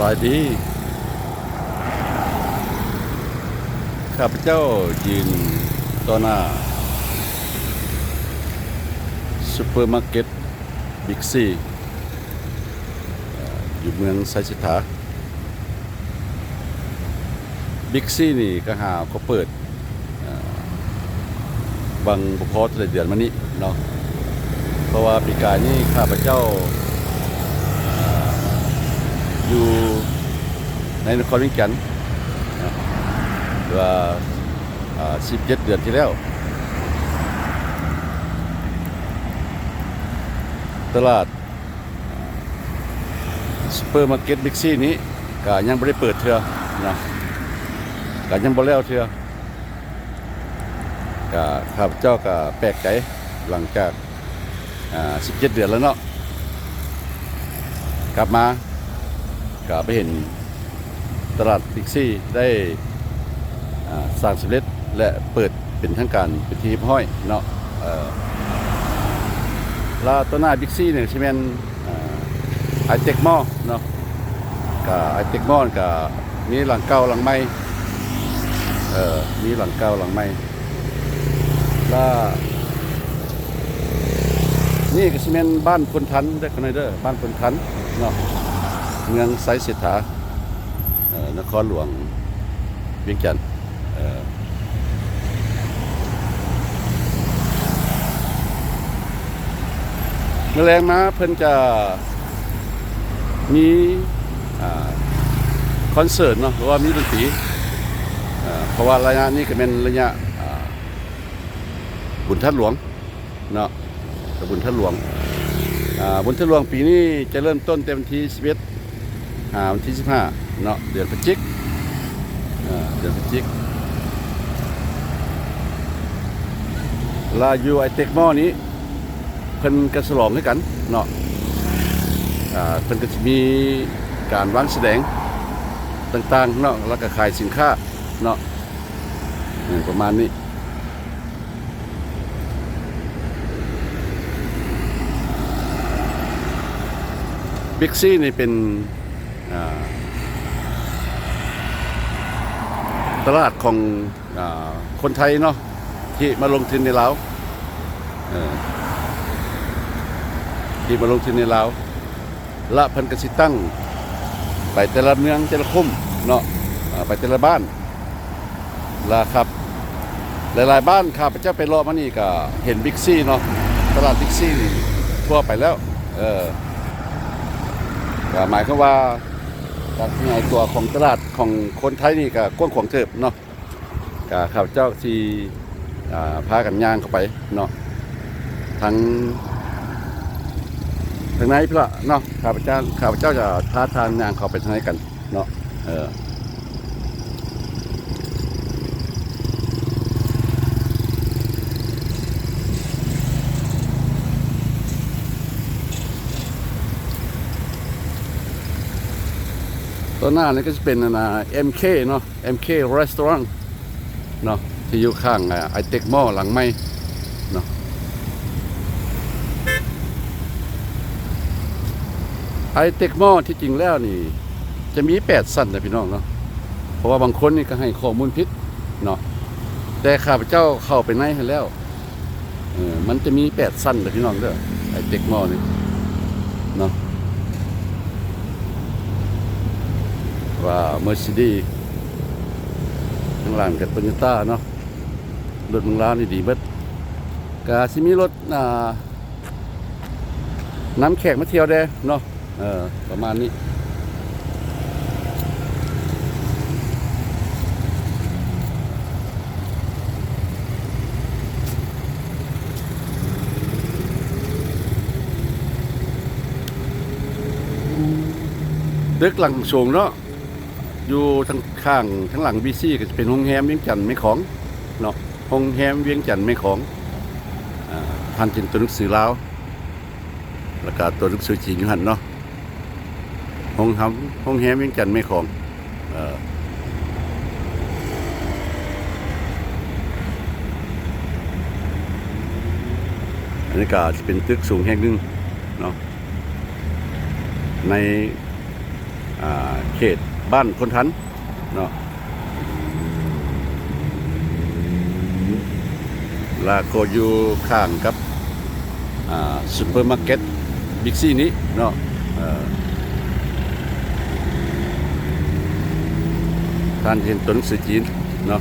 บายดี ข้าพเจ้ายืนต่อหน้าซูเปอร์มาร์เก็ตบิ๊กซีอยู่เมืองไซสิทธาบิ๊กซีนี่ก็หาเขาเปิดบางบุพอแต่เดือนมานี้เนาะเพราะว่าปีกายนี่ข้าพเจ้าอยู่ ในนครวิงแก่นว่าอ่า17เดือนที่แล้ว ตลาดซูเปอร์มาร์เก็ตบิ๊กซีนี้ก็ยังไม่ได้เปิดเทื่อนะก็ยังบ่แล้วเทื่อก็ข้าพเจ้าก็แปลกใจหลังจากอ่า17เดือนแล้วเนาะกลับมาก็ไปเห็น ตลาดบิ๊กซีได้สร้างสำเร็จและเปิดเป็นทางการเป็นทีห้อยเนาะแลาตัวหน้าบิ๊กซีเนี่ยใช่ไหมนไอเทคมอเนาะกับไอเทคมอกับมีหลังเก่าหลังใหม่เอ่อมีหลังเก่าหลังใหม่แล้วนี่ก็สิเมนบ้านพลทันได้อกันหนเด้อบ้านพลทันเนาะเมืองไซเสถาเอ่อ นครหลวงเวียงจันทน์เมื่อแรงมาเพิ่นจะมีอคอนเสิร์ตเนาะหรือว่ามีดนตรีเอ่เพราะว่าระยะนี้ก็เป็นระยะบุญทัดหลวงเนาะบุญทัดหลวงบุญทัดหลวงปีนี้จะเริ่มต้นเต็มที่11อ่าวันที่ 15 เนาะเดือนพฤศจิกเดือนพฤศจิกลาอยู่ไอเทคมอนี้เพิ่นกระสลองให้กันเนาะเพิ่นก็จะมีการวางแสดงต่างๆเนาะแล้วก็ขายสินค้าเนาะประมาณนี้บิ๊กซี่นี่เป็นอ่า ตลาดของอคนไทยเนาะที่มาลงทุนในลาวที่มาลงทุนในลาวละพันกสิตั้ง ไปแต่ละเมืองแต่ละคุ้มเนาะไปแต่ละบ้านละครับ หลายๆบ้านข้าพเจ้าไปรอมานี่ก็เห็นบิ๊กซี่เนาะตลาดบิ๊กซี่ทั่วไปแล้ว เออหมายความว่า การขยายตัวของตลาดของคนไทยนี่ก็กว้างขวางเติบเนาะก็ข้าพเจ้าที่อ่าพากันย่างเข้าไปเนาะทั้งทางไหนพี่ละเนาะข้าพเจ้าข้าพเจ้าจะพาทางย่างเข้าไปทางไหนกันเนาะเออ ตัวหน้านี่ก็จะเป็นนะ MK เนาะ MK Restaurant เนาะที่อยู่ข้างไอเต็กมอหลังไม่เนาะไอเต็กมอที่จริงแล้วนี่ จะมีแปดสั้นนะพี่น้องเนาะเพราะว่าบางคนนี่ก็ให้ข้อมูลผิดเนาะแต่ข้าพเจ้าเข้าไปในให้แล้วเออมันจะมีแปดสั้นนะพี่น้องเด้อไอเต็กมอนี่เนาะ ว่าเมอร์ซิดีข้างหลังกับโตโยต้าเนาะรถเมึงลาวนี่ดีเบิดกาซิมีรถอ่าน้ำแขกมาเที่ยวแดเนาะเออประมาณนี้ตึกหลังสูงเนาะ อยู่ทางข้างทั้งหลังบีซี่ก็จะเป็นโรงแรมเวียงจันทน์ไม่ของเนาะโรงแรมเวียงจันทน์ไม่ของอ่าท่านจินตัวหนังสือลาวแล้วก็ตัวหนังสือจีนอยู่หันเนาะโรงแรมโรงแรมเวียงจันทน์ไม่ของเอ่ออันนี้ก็เป็นตึกสูงแห่งหนึ่งเนาะในเขต บ้านคนทันเนาะลาโกอยู่ข้างกับซูเปอร์มาร์เก็ตบิ๊กซีนี้เนาะท่านเห็นตัวหนังสืจีนเนาะ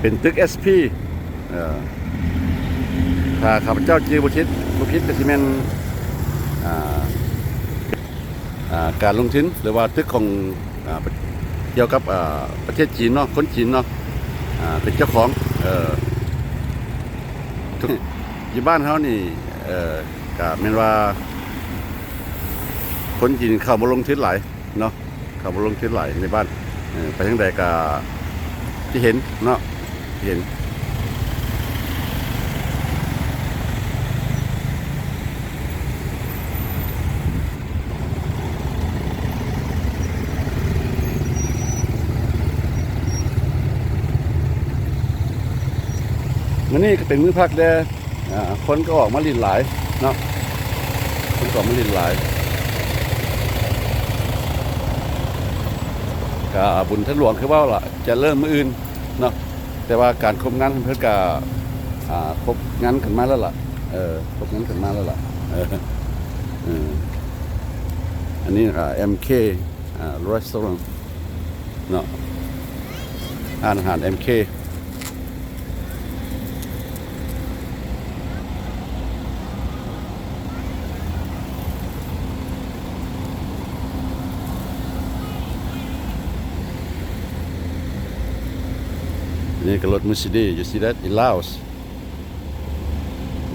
เป็นตึก SP เอ่อ ถ้าข้าพเจ้าจือบุชิตบุชิตก็สิแม่นการลงทุนหรือว่าตึกของเกี่ยวกับประเทศจีนเนาะคนจีนเนาะเป็นเจ้าของเออทุกอยู่บ้านเฮานี่เออก็แม่นว่า คนจีนเข้ามาลงทุนหลายเนาะเข้ามาลงทุนหลายในบ้านไปทางใดก็ที่เห็นเนาะเห็น มันนี่ก็เป็นมือพักเด้คนก็ออกมาลินหลายเนาะคนก็ออกมาลินหลายก็บุญท่านหลวงคือว่าล่ะจะเริ่มมืออื่นเนาะแต่ว่าการครบงานเพื่อนก็อ่าครบงานขึ้นมาแล้วล่ะเออครบงานขึ้นมาแล้วล่ะออเอออันนี้อ่า MK อ่า restaurant เนาะอาหาร MK นี่ก็รถ Mercedes you see that in Laos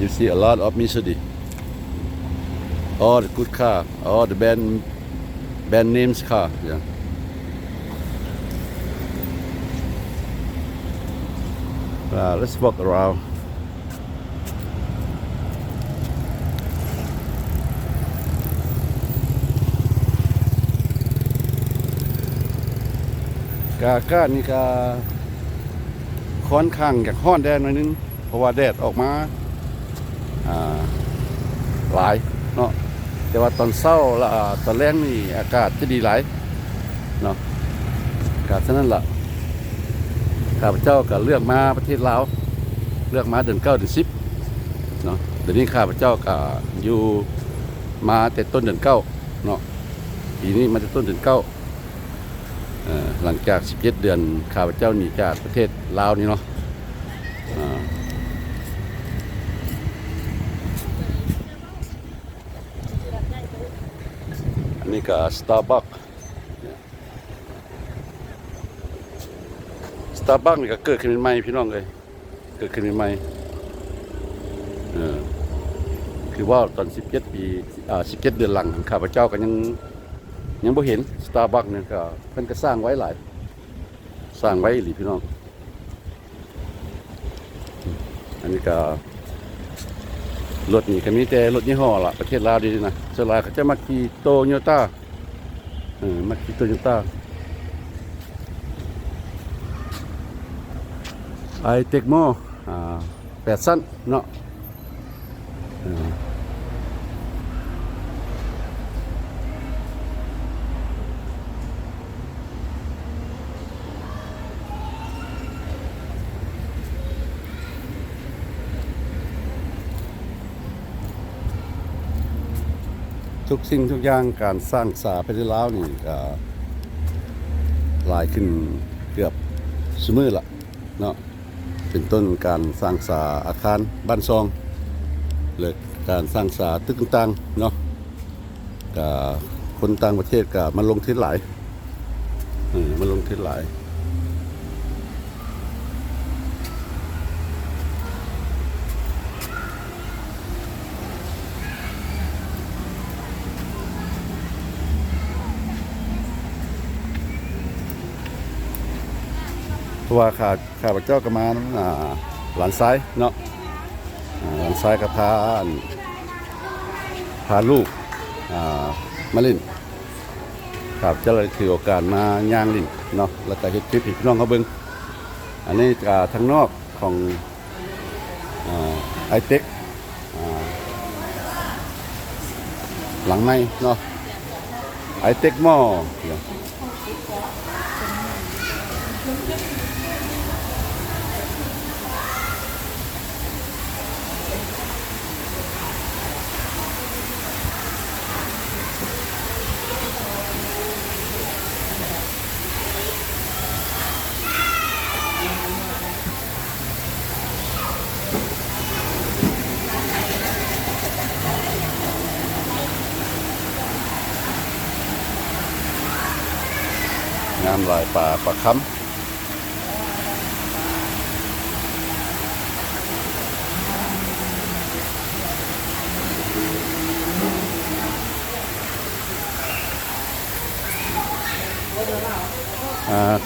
you see a lot of Mercedes all the good car all the band band names car yeah uh, let's walk aroundกาก้านี่กา ค่อนข้างอยากห้อนแดดหน่อยนึง เพราะว่าแดดออกมาอ่าหลายเนาะแต่ว่าตอนเช้าละตอนแรงนี่อากาศจะดีหลายเนาะอากาศฉะนั้นล่ะข้าพเจ้าก็เลือกมาประเทศลาวเลือกมาเดือนเก้าเดือนสิบเนาะเดี๋ยวนี้ข้าพเจ้าก็อยู่มาแต่ต้นเดือนเก้าเนาะปีนี้มาแต่ต้นเดือนเก้า หลังจาก 17 เดือนข้าพเจ้าหนีจากประเทศลาวนี่เนาะอันนี้ก็ Starbucks Starbucks นี่ก็เกิดขึ้นใหม่พี่น้องเลยเกิดขึ้นใหม่เออคือว่าตอน 17 ปีอ่า17 เดือนหลังข้าพเจ้าก็ยัง ยังบ่เห็นสตาร์บัคเนี่ยก็เพิ่นก็สร้างไว้หลาย สร้างไว้หลีพี่น้อง อันนี้ก็รถนี่ก็มีแต่รถยี่ห้อละประเทศลาวดีนะสลาเขาจะมาขี่โตโยต้าเออมาขี่โตโยต้าไอเทคโมอ่าแปดสั้นเนาะ ทุกสิ่งทุกอย่างการสร้างสาไปที่ลาวนี่ก็หลายขึ้นเกือบสมือละเนาะเป็นต้นการสร้างสาอาคารบ้านซองเลยการสร้างสาตึกต่างๆเนาะก็คนต่างประเทศก็มาลงทุนหลายเออมาลงทุนหลาย ราะว่าขาข้าพเจ้าก็มาหลานซ้ายเนาะหลานซ้ายก็พาอั่นพาลูกมาล่นข้าพเจ้าเลยถือโอกาสมาย่างลินเนาะแล้วก็เฮ็ดคลิปให้พี่น้องเขาเบิ่งอันนี้ก็ทางนอกของไอเต็กหลังในเนาะไอเต็กหม้อ ลายป่าปลาค้ำ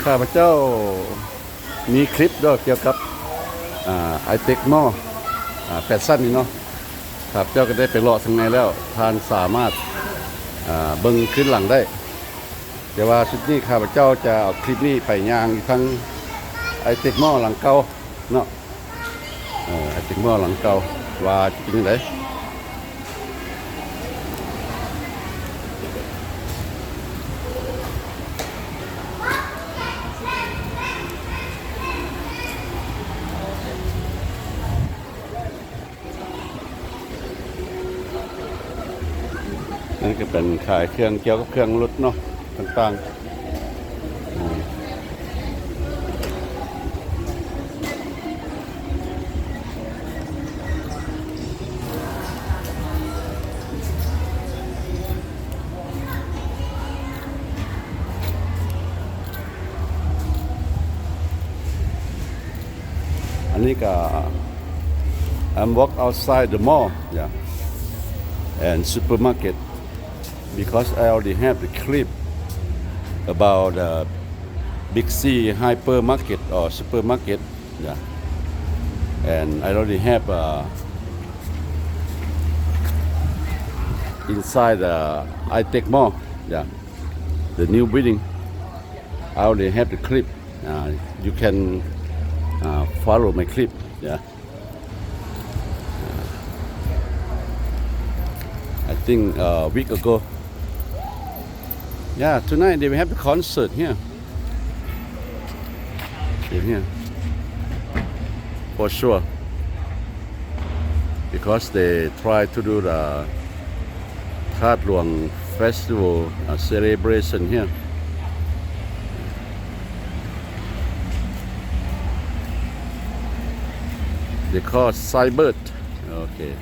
ข้าพเจ้ามีคลิปด้วยเกี่ยวกับไอเทคโนอ่าแปดสั้นนี่เนาะครับเจ้าก็ได้ไปเลาะทางในแล้วทานสามารถเบิ่งขึ้นหลังได้ แต่ว่าชุดนี้ข้าพเจ้าจะเอาคลิปนี้ไปย่างทั้งไอเทคโนหลังเก่าเนาะเออไอเทคโนหลังเก่าว่าจะเป็นยังไงนั่นก็เป็นขายเครื่องเกี่ยวกับเครื่องรถเนาะ ต่างๆอืมอันนี้ก็ I'm walk outside the mall yeah and supermarket because I already have the clip about uh, Big C hypermarket or supermarket. Yeah. And I already have uh, inside the iTech Mall. Yeah. The new building. I already have the clip. Uh, you can uh, follow my clip. Yeah. I think a week ago. Yeah, tonight they will have a concert here. In here. For sure. Because they try to do the Thad Luang Festival uh, celebration here. They call it Cybert. Okay.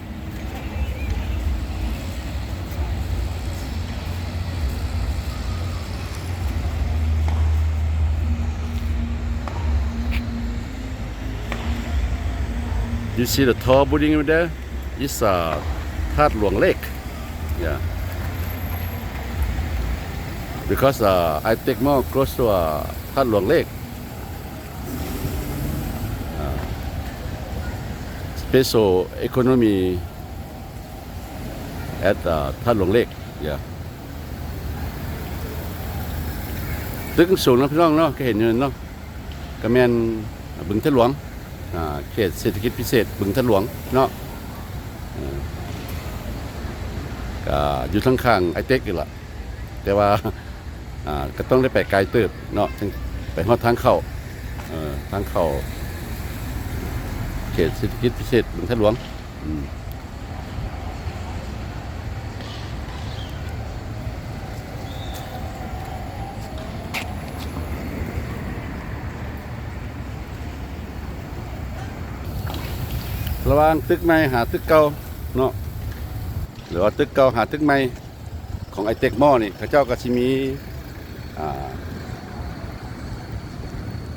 ยู see the tall building over there It's a ธาตุหลวงเลก yeah because uh, I take more close to uh, ธาตุหลวงเลก uh, special economy at uh, ธาตุหลวงเลก yeah ตึกสูงนะพี่น้องเนาะก็เห็นอยู่เนาะก็แมนบึงเทหลวง เขตเศรษฐกิจพิเศษบึงทะหลวงเนาะออก็อยู่ทั้งข้างไอเต็กอยู่ละแต่ว่าก็ต้องได้ไปไกลเติบเนาะถึงไปฮอดทางเข้าทางเข้าเขตเศรษฐกิจพิเศษบึงทะหลวง ระหว่างตึกใหม่หาตึกเก่าเนาะหรือว่าตึกเก่าหาตึกใหม่ของไอเต็กหม้อนี่เขาเจ้าก็สิมี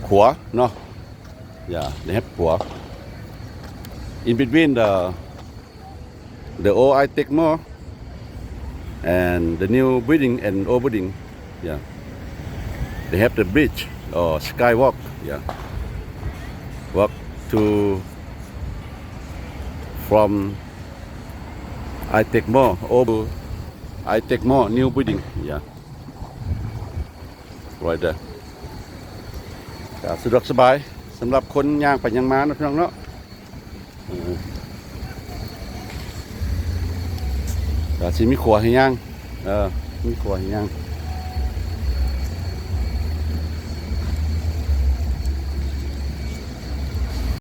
ขัวเนาะอย่าในเฮ็บขัว in between the the old iTech mall and the new building and old building yeah they have the bridge or skywalk yeah walk to from iTech Mall over iTech Mall new building yeah right there สะดวกสบายสำหรับคนย่างไปย่างมานะพี่น้องเนาะเออก็สิมีขัวให้ย่างเออมีขัวให้ย่าง